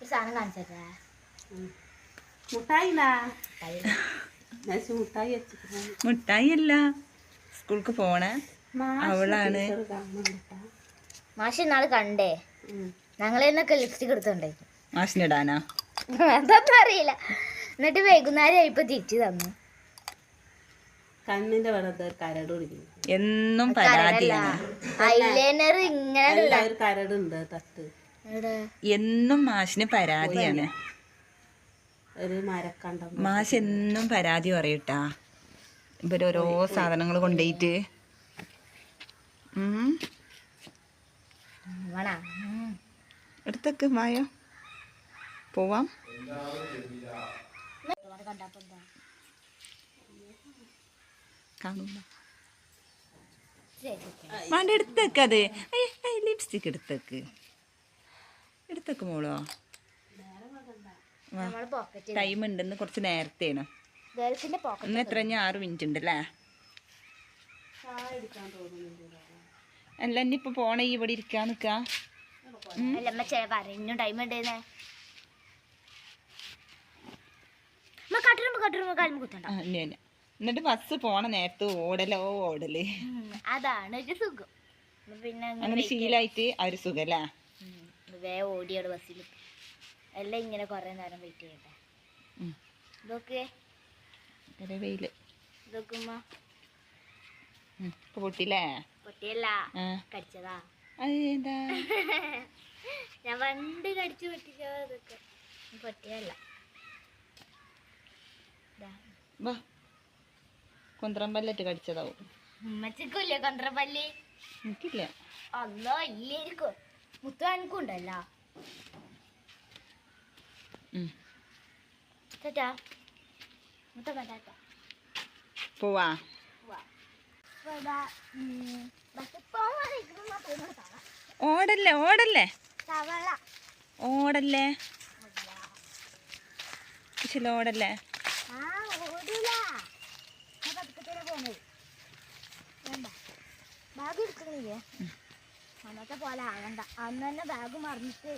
ഒരു സാധനം കാണിച്ചേ മുട്ടായി. അല്ല സ്കൂൾക്ക് പോണ. അവളാണ്. മാഷ് നാളെ കണ്ടേ. ഞങ്ങൾ എന്നൊക്കെ ലിപ്സ്റ്റിക് എടുത്തോണ്ടേ മാഷിനിടാനാ? അതൊന്നും അറിയില്ല. എന്നിട്ട് വൈകുന്നേരം ആയിപ്പോ തിരിച്ചു തന്നു. കണ്ണിന്റെ ഒരു കരട് പിടിക്കുന്നു. എന്നും പരാതിയാണ് ഐലൈനർ ഇങ്ങനെ. കരടുണ്ട് തട്ട്. എന്നും മാഷിന് പരാതിയാണ്. ഒരു മരക്കണ്ടം മാഷ് എന്നും പരാതി പറയട്ടാ ഇവർ ഓരോ സാധനങ്ങൾ കൊണ്ടുപോയിട്ട്. എടുത്തക്ക് മായോ വായോ? പോവാം. കാണൂല വേണ്ട എടുത്തേക്ക് അത്. ലിപ്സ്റ്റിക് എടുത്തേക്ക്. എടുത്തേക്ക് മോളോ. ടൈം ഉണ്ടെന്ന് കുറച്ച് നേരത്തെയാണ് ഇന്ന് എത്ര? ആറ് മിനിറ്റ് ഉണ്ട് അല്ലേ? അല്ല ഇനിയിപ്പോ പോണ ഇവിടെ ഇരിക്കാൻ നിക്കാ. പറഞ്ഞു ടൈം ഉണ്ടേന്ന്. കട്ടുമ്പോ കട്ടുമ്പോ കാലും കുത്തണ്ട. എന്നിട്ട് ബസ് പോണ നേരത്ത് ഓടലോ ഓടൽ. അതാണ് ഒരു സുഖം. പിന്നെ അങ്ങനെ ശീലായിട്ട് ആ ഒരു സുഖല്ലേ? വേ വേഗം ഓടിയോട് ബസ്സിൽ എല്ലാം ഇങ്ങനെ കുറെ നേരം വെയിറ്റ് ചെയ്യട്ടെ. ഇതൊക്കെ? വെയിൽ. ഇതൊക്കുമ്പോ പൊട്ടില്ലേ പൊട്ടിയല്ല? കടിച്ചതാ? അതെന്താ? ഞാൻ പണ്ട് കടിച്ചു പൊട്ടിച്ചതൊക്കെ പൊട്ടിയല്ല ദാ. കുന്ത്രമ്പല്ലറ്റ് കടിച്ചതാവും. ഉമ്മച്ചിക്കില്ലേ കൊണ്ടറപ്പല്ലി എനിക്കില്ല. അല്ലോ ഇല്ലേരിക്കും മുത്തു എനിക്കുണ്ടല്ലോ പോവാ. ഓടല്ലേ ഓടല്ലേ? ഓടല്ലേ? ചില ഓടല്ലേ. വേണ്ട. ബാഗ് അന്നത്തെ പോലെ ആകണ്ട. അന്ന് തന്നെ ബാഗ് മറന്നിട്ട്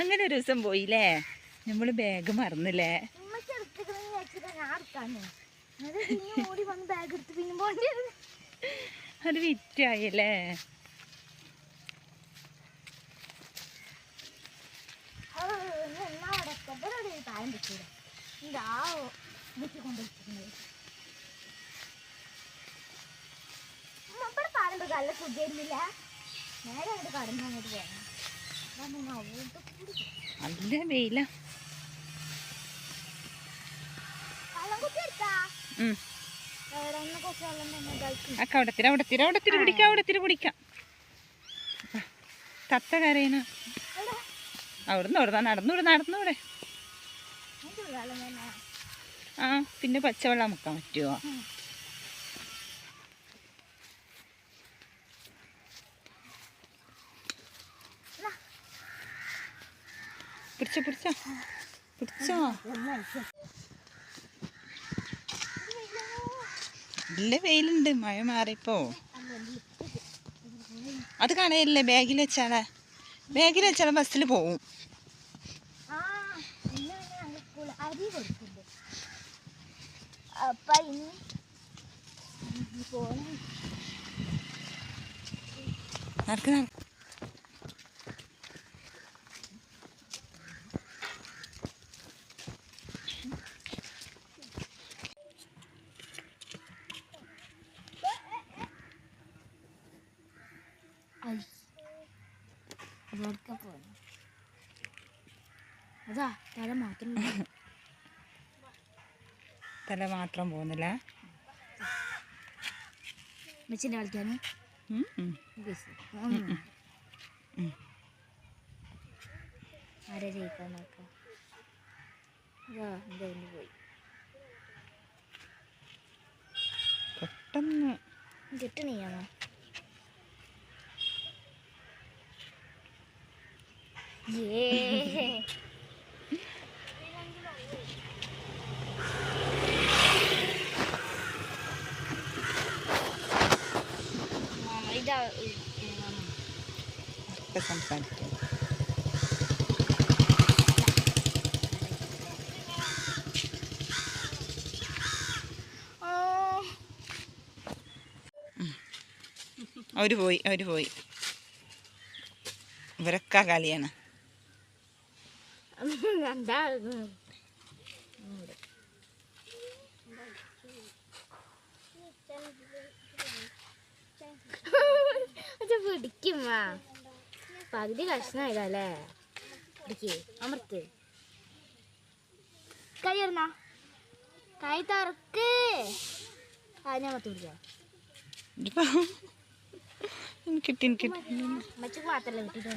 അങ്ങനെ ഒരു ദിവസം പോയില്ലേ? നമ്മൾ ബാഗ് മറന്നില്ലേ? അത് വിറ്റായില്ലേ? എന്നാ പിന്നെ ഓടി ഇവിടെ നല്ല സുഖമില്ല നേരെ അങ്ങോട്ട് കടന്നു അങ്ങോട്ട് പോകണം. നല്ല വെയില. കുടിക്കാം കുടിക്കാം തത്ത കരയണ അവിടുന്ന് അവിടുന്ന് അവിടെ നടന്നൂടെ നടന്നൂടെ. ആ പിന്നെ പച്ചവെള്ളം മുക്കാൻ പറ്റുമോ പിടിച്ചോ പിടിച്ചോ. പിടിച്ചോ. നല്ല വെയിലുണ്ട് മഴ മാറിപ്പോ അത് കാണയല്ലേ ബാഗിൽ വെച്ചാളെ ബാഗിൽ വെച്ചാളെ ബസ്സിൽ പോവും. ആ നടക്കും പിന്നെ ഞങ്ങൾ സ്കൂളിൽ അരി കൊടുക്കുന്നുണ്ട് അപ്പൊ നടക്ക് നടക്ക്. അവിടേക്ക് പോണം അതാ തല മാത്രം തല മാത്രം പോകുന്നില്ല. മെച്ചിന്റെ കളിക്കാൻ. ആരെ ജയിക്കാൻ നോക്കാം? അതാ എന്തായാലും പോയി. പെട്ടെന്ന്. കിട്ടണിയാണോ? സംസാരിക്കും അവർ പോയി അവർ പോയി. ഇവരൊക്കെ കളിയാണ്. എന്താ പിടിക്കും പകുതി കഷ്ണമായതല്ലേ പിടിക്ക് അമൃത്ത് കൈ ഇടുന്ന കൈ തറക്ക്. ആ ഞാൻ മത്ത് പിടിക്കാം. കിട്ടി കിട്ടി മച്ചക്ക് മാത്രല്ല കിട്ടിയിട്ട്